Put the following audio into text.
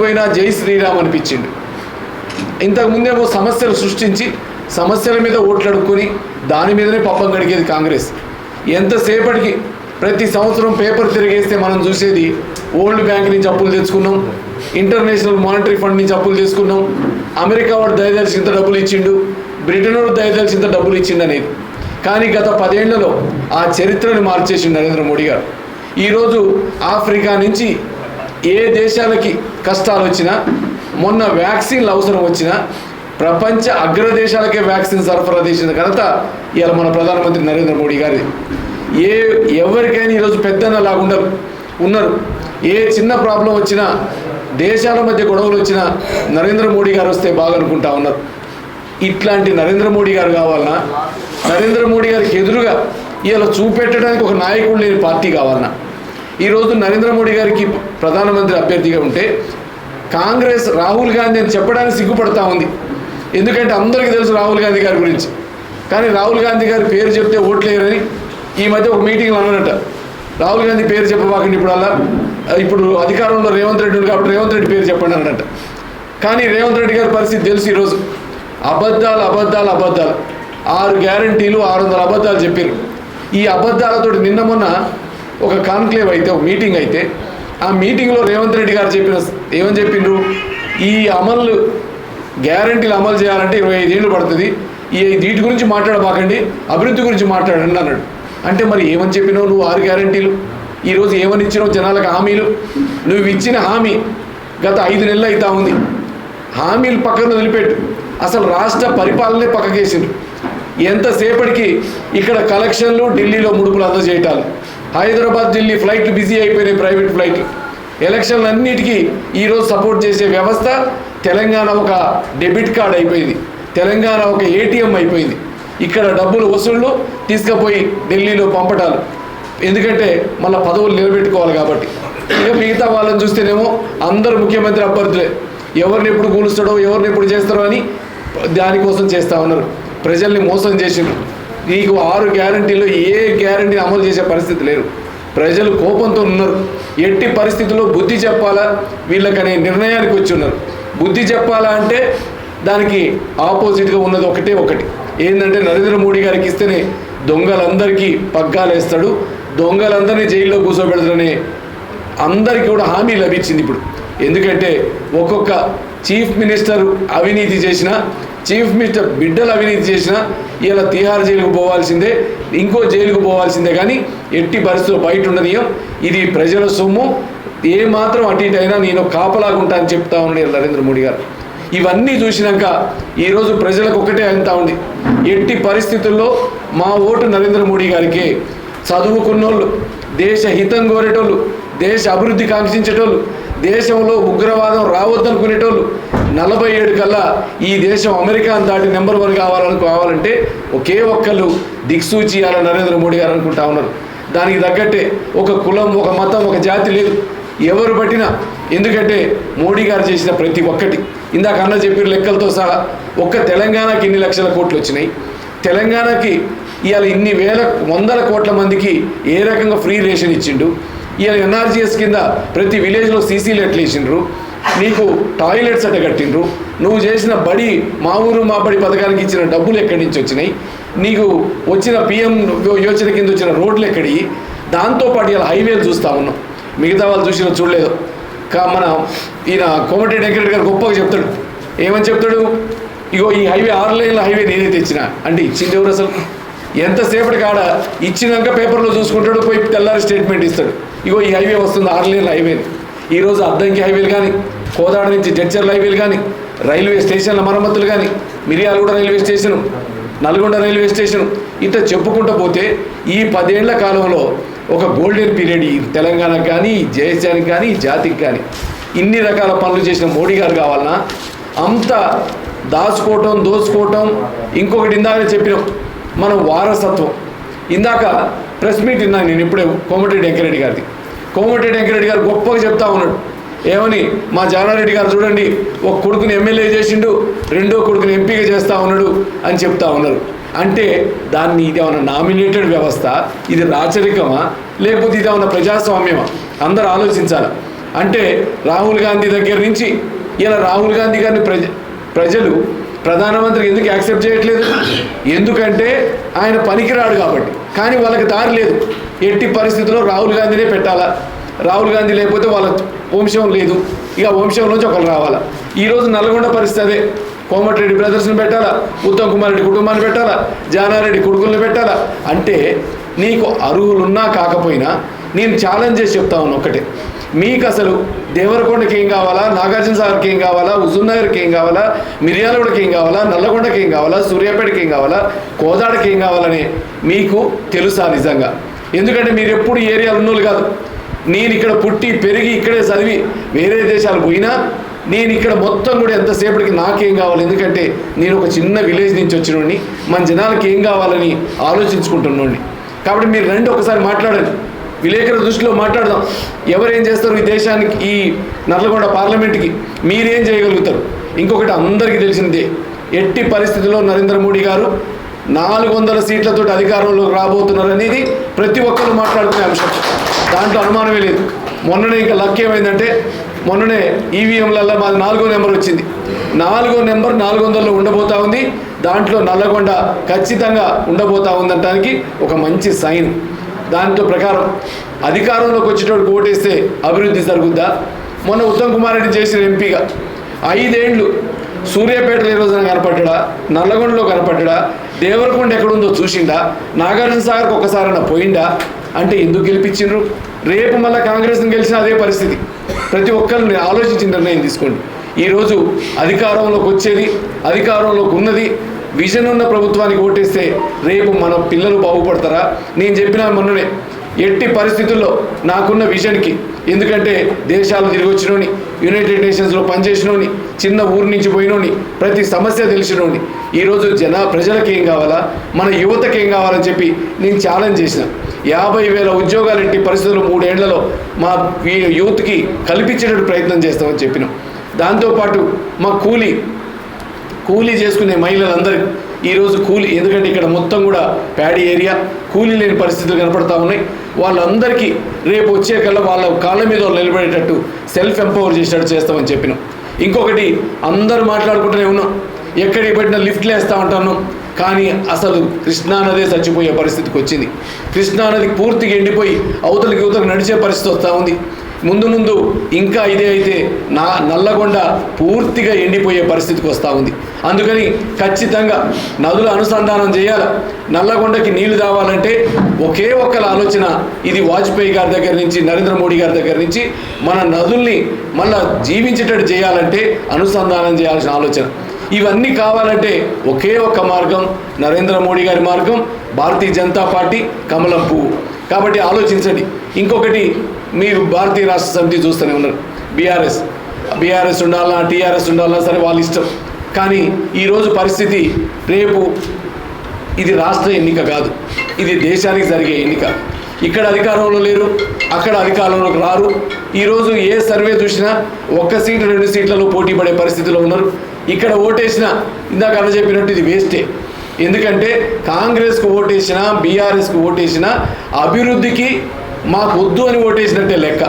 పోయినా జై శ్రీరామ్ అనిపించిండు. ఇంతకు ముందేమో సమస్యలు సృష్టించి సమస్యల మీద ఓట్లు అడుక్కొని దాని మీదనే పప్పం గడిగేది కాంగ్రెస్. ఎంతసేపటికి ప్రతి సంవత్సరం పేపర్ తిరిగేస్తే మనం చూసేది వరల్డ్ బ్యాంక్ నుంచి అప్పులు తెచ్చుకున్నాం ఇంటర్నేషనల్ మానిటరీ ఫండ్ నుంచి అప్పులు తీసుకున్నాం అమెరికా వాడు దయదలిచి ఇంత డబ్బులు ఇచ్చిండు బ్రిటన్ వాడు దయదలిచి ఇంత డబ్బులు ఇచ్చిండు అనేది. కానీ గత పదేళ్ళలో ఆ చరిత్రను మార్చేసిండు నరేంద్ర మోడీ గారు. ఈరోజు ఆఫ్రికా నుంచి ఏ దేశాలకి కష్టాలు వచ్చినా మొన్న వ్యాక్సిన్లు అవసరం వచ్చినా ప్రపంచ అగ్రదేశాలకే వ్యాక్సిన్ సరఫరా చేసిన ఘనత ఇవాళ మన ప్రధానమంత్రి నరేంద్ర మోడీ గారి ఏ ఎవరికైనా ఈరోజు పెద్దన్న లాగుండరు ఉన్నారు. ఏ చిన్న ప్రాబ్లం వచ్చినా దేశాల మధ్య గొడవలు వచ్చినా నరేంద్ర మోడీ గారు వస్తే బాగనుకుంటా ఉన్నారు. ఇట్లాంటి నరేంద్ర మోడీ గారు కావాలన్నా నరేంద్ర మోడీ గారికి ఎదురుగా ఇలా చూపెట్టడానికి ఒక నాయకుడు లేని పార్టీ కావాలన్నా ఈరోజు నరేంద్ర మోడీ గారికి ప్రధానమంత్రి అభ్యర్థిగా ఉంటే కాంగ్రెస్ రాహుల్ గాంధీ అని చెప్పడానికి సిగ్గుపడతా ఉంది. ఎందుకంటే అందరికీ తెలుసు రాహుల్ గాంధీ గారి గురించి. కానీ రాహుల్ గాంధీ గారి పేరు చెప్తే ఓట్లేరని ఈ మధ్య ఒక మీటింగ్లో అన్నారట రాహుల్ గాంధీ పేరు చెప్పబాకండి ఇప్పుడు అలా. ఇప్పుడు అధికారంలో రేవంత్ రెడ్డి ఉంది కాబట్టి రేవంత్ రెడ్డి పేరు చెప్పండి అన్నట కానీ రేవంత్ రెడ్డి గారి పరిస్థితి తెలుసు ఈరోజు. అబద్ధాలు అబద్ధాలు అబద్ధాలు. ఆరు గ్యారంటీలు ఆరు వందల అబద్ధాలు చెప్పారు. ఈ అబద్ధాలతోటి నిన్న మొన్న ఒక కాన్క్లేవ్ అయితే ఒక మీటింగ్ అయితే ఆ మీటింగ్లో రేవంత్ రెడ్డి గారు చెప్పిన ఏమని చెప్పిండ్రు? ఈ అమలు గ్యారంటీలు అమలు చేయాలంటే ఇరవై ఐదేళ్ళు పడుతుంది. ఈ వీటి గురించి మాట్లాడబాకండి అభివృద్ధి గురించి మాట్లాడండి అన్నాడు. అంటే మరి ఏమని చెప్పినావు నువ్వు ఆరు గ్యారంటీలు? ఈరోజు ఏమని ఇచ్చినావు జనాలకు హామీలు? నువ్వు ఇచ్చిన హామీ గత ఐదు నెలలు అవుతా ఉంది. హామీలు పక్కన వదిలిపెట్టు. అసలు రాష్ట్ర పరిపాలనే పక్కకేసిండ్రు ఎంతసేపటికి ఇక్కడ కలెక్షన్లు ఢిల్లీలో ముడుపులు అందజేయటాలు? హైదరాబాద్ ఢిల్లీ ఫ్లైట్లు బిజీ అయిపోయినాయి ప్రైవేట్ ఫ్లైట్లు ఎలక్షన్లు అన్నిటికీ ఈరోజు సపోర్ట్ చేసే వ్యవస్థ తెలంగాణ ఒక డెబిట్ కార్డ్ అయిపోయింది. తెలంగాణ ఒక ఏటీఎం అయిపోయింది. ఇక్కడ డబ్బులు వసూళ్ళు తీసుకుపోయి ఢిల్లీలో పంపటాలు. ఎందుకంటే మళ్ళీ పదవులు నిలబెట్టుకోవాలి కాబట్టి. ఇక మిగతా వాళ్ళని చూస్తేనేమో అందరు ముఖ్యమంత్రి అభ్యర్థులే. ఎవరిని ఎప్పుడు కూలుస్తాడో ఎవరిని ఎప్పుడు చేస్తారో అని దానికోసం చేస్తా ఉన్నారు. ప్రజల్ని మోసం చేసిండ్రు. నీకు ఆరు గ్యారంటీలో ఏ గ్యారంటీ అమలు చేసే పరిస్థితి లేరు. ప్రజలు కోపంతో ఉన్నారు. ఎట్టి పరిస్థితుల్లో బుద్ధి చెప్పాలా? వీళ్ళకనే నిర్ణయానికి వచ్చి ఉన్నారు. బుద్ధి చెప్పాలా అంటే దానికి ఆపోజిట్గా ఉన్నది ఒకటే ఒకటి. ఏంటంటే నరేంద్ర మోడీ గారికి ఇస్తేనే దొంగలందరికీ పగ్గాలు వేస్తాడు. దొంగలందరినీ జైల్లో కూర్చోబెడతాడని అందరికీ కూడా హామీ లభించింది ఇప్పుడు. ఎందుకంటే ఒక్కొక్క చీఫ్ మినిస్టర్ అవినీతి చేసిన చీఫ్ మినిస్టర్ బిడ్డలు అవినీతి చేసిన ఇలా తీహార్ జైలుకు పోవాల్సిందే ఇంకో జైలుకు పోవాల్సిందే కానీ ఎట్టి పరిస్థితులు బయట ఉండనీయం. ఇది ప్రజల సొమ్ము. ఏ మాత్రం అటు ఇటు అయినా నేను కాపలాగుంటా అని చెప్తా ఉన్నాడు నరేంద్ర మోడీ గారు. ఇవన్నీ చూసినాక ఈరోజు ప్రజలకు ఒకటే అంతా ఉంది. ఎట్టి పరిస్థితుల్లో మా ఓటు నరేంద్ర మోడీ గారికి చదువుకున్నోళ్ళు దేశ హితం కోరేటోళ్ళు దేశ అభివృద్ధి కాంక్షించేటోళ్ళు దేశంలో ఉగ్రవాదం రావద్దనుకునేటోళ్ళు నలభై ఏడు కల్లా ఈ దేశం అమెరికా దాటి నెంబర్ వన్ కావాలను కావాలంటే ఒకే ఒక్కళ్ళు దిక్సూచి ఇవ్వాలని నరేంద్ర మోడీ గారు అనుకుంటా ఉన్నారు. దానికి తగ్గట్టే ఒక కులం ఒక మతం ఒక జాతి లేదు. ఎవరు పట్టినా ఎందుకంటే మోడీ గారు చేసిన ప్రతి ఒక్కటి. ఇందాక అన్న చెప్పిన లెక్కలతో సహా ఒక్క తెలంగాణకి ఇన్ని లక్షల కోట్లు వచ్చినాయి. తెలంగాణకి ఇవాళ ఇన్ని వేల వందల కోట్ల మందికి ఏ రకంగా ఫ్రీ రేషన్ ఇచ్చిండు? ఈయన ఎన్ఆర్జీఎస్ కింద ప్రతి విలేజ్లో సీసీలు ఎట్లా వేసిండ్రు నీకు టాయిలెట్స్ అట్ట కట్టిండ్రు. నువ్వు చేసిన బడి మా ఊరు మా బడి పథకానికి ఇచ్చిన డబ్బులు ఎక్కడి నుంచి వచ్చినాయి? నీకు వచ్చిన పిఎం యోచన కింద వచ్చిన రోడ్లు ఎక్కడి దాంతోపాటు ఇలా హైవేలు చూస్తా ఉన్నాం. మిగతా వాళ్ళు చూసినా చూడలేదు. కా మన ఈయన కోమటిరెడ్డి వెంకరెడ్డి గారు గొప్పగా చెప్తాడు. ఏమని చెప్తాడు? ఇగో ఈ హైవే ఆరు లైన్ల హైవే నేనే తెచ్చిన. అంటే ఇచ్చింది ఎవరు అసలు? ఎంతసేపటి కాడ ఇచ్చినాక పేపర్లో చూసుకుంటాడు పోయి తెల్లారి స్టేట్మెంట్ ఇస్తాడు. ఇగో ఈ హైవే వస్తుంది ఆరు లైన్ల హైవే ఈరోజు అద్దంకి హైవేలు కానీ కోదాడ నుంచి జడ్చర్ల హైవేలు కానీ రైల్వే స్టేషన్ల మరమ్మతులు కానీ Miryalaguda railway station Nalgonda railway station ఇంత చెప్పుకుంటూ పోతే ఈ పదేళ్ళ కాలంలో ఒక గోల్డెన్ పీరియడ్ ఈ తెలంగాణకు కానీ ఈ కానీ ఈ జాతికి కానీ ఇన్ని రకాల పనులు చేసిన మోడీ గారు కావాలన్నా అంత దాచుకోవటం దోచుకోవటం ఇంకొకటి ఇందాక చెప్పినాం. మనం వారసత్వం. ఇందాక ప్రెస్ మీట్ విన్నాను నేను ఇప్పుడే కోమటిరెడ్డి వెంకరెడ్డి గారిది. కోమటిరెడ్డి వెంకరెడ్డి గారు గొప్పగా చెప్తా ఉన్నాడు. ఏమని? మా జానారెడ్డి గారు చూడండి ఒక కొడుకుని ఎమ్మెల్యే చేసిండు రెండో కొడుకుని ఎంపీగా చేస్తూ ఉన్నాడు అని చెప్తా ఉన్నారు. అంటే దాన్ని ఇది ఏమైనా నామినేటెడ్ వ్యవస్థ? ఇది రాచరికమా? లేకపోతే ఇది ఏమైనా ప్రజాస్వామ్యమా? అందరూ ఆలోచించాలి. అంటే రాహుల్ గాంధీ దగ్గర నుంచి ఇలా రాహుల్ గాంధీ గారిని ప్రజ ప్రజలు ప్రధానమంత్రి ఎందుకు యాక్సెప్ట్ చేయట్లేదు? ఎందుకంటే ఆయన పనికిరాడు కాబట్టి. కానీ వాళ్ళకి దారి లేదు. ఎట్టి పరిస్థితుల్లో రాహుల్ గాంధీనే పెట్టాలా? రాహుల్ గాంధీ లేకపోతే వాళ్ళ వంశం లేదు. ఇక వంశంలోంచి ఒకరు రావాలా? ఈరోజు నల్గొండ పరిస్థితి అదే. కోమటిరెడ్డి బ్రదర్స్ని పెట్టాలా? ఉత్తమ్ కుమార్ రెడ్డి కుటుంబాన్ని పెట్టాలా? జానారెడ్డి కొడుకుల్ని పెట్టాలా? అంటే నీకు అర్హులున్నా కాకపోయినా నేను ఛాలెంజ్ చేసి చెప్తా ఉన్నా ఒకటే మీకు అసలు దేవరకొండకి ఏం కావాలా? నాగార్జున సాగర్కి ఏం కావాలా? హుజూర్నగర్కి ఏం కావాలా? మిర్యాలగూడకి ఏం కావాలా? నల్లగొండకి ఏం కావాలా? సూర్యాపేటకి ఏం కావాలా? కోదాడకి ఏం కావాలని మీకు తెలుసా నిజంగా? ఎందుకంటే మీరు ఎప్పుడు ఏరియాలు ఉన్నోళ్ళు కాదు. నేను ఇక్కడ పుట్టి పెరిగి ఇక్కడే చదివి వేరే దేశాలు పోయినా నేను ఇక్కడ మొత్తం కూడా ఎంతసేపటికి నాకేం కావాలి? ఎందుకంటే నేను ఒక చిన్న విలేజ్ నుంచి వచ్చినోడిని మన జనాలకి ఏం కావాలని ఆలోచించుకుంటున్నోడిని కాబట్టి మీరు రండి ఒకసారి మాట్లాడండి. విలేకరుల దృష్టిలో మాట్లాడదాం. ఎవరేం చేస్తారు ఈ దేశానికి ఈ నల్లగొండ పార్లమెంట్కి? మీరేం చేయగలుగుతారు? ఇంకొకటి అందరికీ తెలిసిందే ఎట్టి పరిస్థితుల్లో నరేంద్ర మోడీ గారు నాలుగు వందల సీట్లతో అధికారంలోకి రాబోతున్నారు అనేది ప్రతి ఒక్కరు మాట్లాడుకునే అంశం. దాంట్లో అనుమానమే లేదు. మొన్ననే ఇంకా లక్ ఏమైందంటే మొన్ననే ఈవీఎంలలో మాది నాలుగో నెంబర్ వచ్చింది. నాలుగో నెంబర్ నాలుగు వందల్లో ఉండబోతా ఉంది. దాంట్లో నల్లగొండ ఖచ్చితంగా ఉండబోతా ఉందనడానికి ఒక మంచి సైన్. దాంతో ప్రకారం అధికారంలోకి వచ్చేటోడికి ఓటేస్తే అభివృద్ధి జరుగుద్దా? మొన్న ఉత్తమ్ కుమార్ రెడ్డి చేసిన ఎంపీగా ఐదేండ్లు సూర్యాపేటలో ఈ రోజున కనపడ్డా? నల్లగొండలో కనపడ్డా? దేవరకొండ ఎక్కడుందో చూసిండా? నాగార్జున సాగర్కి ఒకసారైనా పోయిండా? అంటే ఎందుకు గెలిపించిండ్రు? రేపు మళ్ళీ కాంగ్రెస్ని గెలిచిన అదే పరిస్థితి. ప్రతి ఒక్కరిని ఆలోచించి నిర్ణయం తీసుకోండి. ఈరోజు అధికారంలోకి వచ్చేది అధికారంలోకి ఉన్నది విజన్ ఉన్న ప్రభుత్వానికి ఓటేస్తే రేపు మన పిల్లలు బాగుపడతారా? నేను చెప్పిన మొన్ననే ఎట్టి పరిస్థితుల్లో నాకున్న విజన్కి ఎందుకంటే దేశాలు తిరిగొచ్చినోని యునైటెడ్ నేషన్స్లో పనిచేసినోని చిన్న ఊరు నుంచి పోయినోని ప్రతి సమస్య తెలిసినోని ఈరోజు జన ప్రజలకు ఏం కావాలా? మన యువతకి ఏం కావాలని చెప్పి నేను ఛాలెంజ్ చేసిన. యాభై వేల ఉద్యోగాలు ఎట్టి పరిస్థితులు మూడేళ్ళలో మా ఈ యూత్కి కల్పించేటట్టు ప్రయత్నం చేస్తామని చెప్పినాం. దాంతోపాటు మా కూలీ కూలీ చేసుకునే మహిళలందరూ ఈరోజు కూలీ ఎందుకంటే ఇక్కడ మొత్తం కూడా ప్యాడీ ఏరియా కూలీ లేని పరిస్థితులు కనపడతా ఉన్నాయి. వాళ్ళందరికీ రేపు వచ్చే కల్లా వాళ్ళ కాళ్ళ మీద వాళ్ళు నిలబడేటట్టు సెల్ఫ్ ఎంపవర్ చేసేటట్టు చేస్తామని చెప్పినాం. ఇంకొకటి అందరూ మాట్లాడుకుంటూనే ఉన్నాం. ఎక్కడికి పెట్టిన లిఫ్ట్లు వేస్తూ ఉంటాను కానీ అసలు కృష్ణానదే చచ్చిపోయే పరిస్థితికి వచ్చింది. కృష్ణానది పూర్తిగా ఎండిపోయి అవతలికి యువతకు నడిచే పరిస్థితి వస్తూ ఉంది. ముందు ముందు ఇంకా ఇదే అయితే నా నల్లగొండ పూర్తిగా ఎండిపోయే పరిస్థితికి వస్తూ ఉంది. అందుకని ఖచ్చితంగా నదుల అనుసంధానం చేయాలి. నల్లగొండకి నీళ్ళు రావాలంటే ఒకే ఒక్కల ఆలోచన ఇది వాజ్పేయి గారి దగ్గర నుంచి నరేంద్ర మోడీ గారి దగ్గర నుంచి మన నదుల్ని మళ్ళా జీవించేటట్టు చేయాలంటే అనుసంధానం చేయాల్సిన ఆలోచన. ఇవన్నీ కావాలంటే ఒకే ఒక్క మార్గం నరేంద్ర మోడీ గారి మార్గం భారతీయ జనతా పార్టీ కమలం పువ్వు. కాబట్టి ఆలోచించండి. ఇంకొకటి మీరు భారతీయ రాష్ట్ర సమితి చూస్తూనే ఉన్నారు. బీఆర్ఎస్ బీఆర్ఎస్ ఉండాలన్నా టీఆర్ఎస్ ఉండాలన్నా సరే వాళ్ళ ఇష్టం. కానీ ఈరోజు పరిస్థితి రేపు ఇది రాష్ట్ర ఎన్నిక కాదు. ఇది దేశానికి జరిగే ఎన్నిక. ఇక్కడ అధికారంలో లేరు అక్కడ అధికారంలోకి రారు. ఈరోజు ఏ సర్వే చూసినా ఒక్క సీటు రెండు సీట్లలో పోటీ పడే పరిస్థితిలో ఉన్నారు. ఇక్కడ ఓటేసినా ఇందాక అన్న చెప్పినట్టు ఇది వేస్టే. ఎందుకంటే కాంగ్రెస్కు ఓటేసినా బీఆర్ఎస్కు ఓటేసినా అభివృద్ధికి మాకు వద్దు అని ఓటేసినట్టే లెక్క.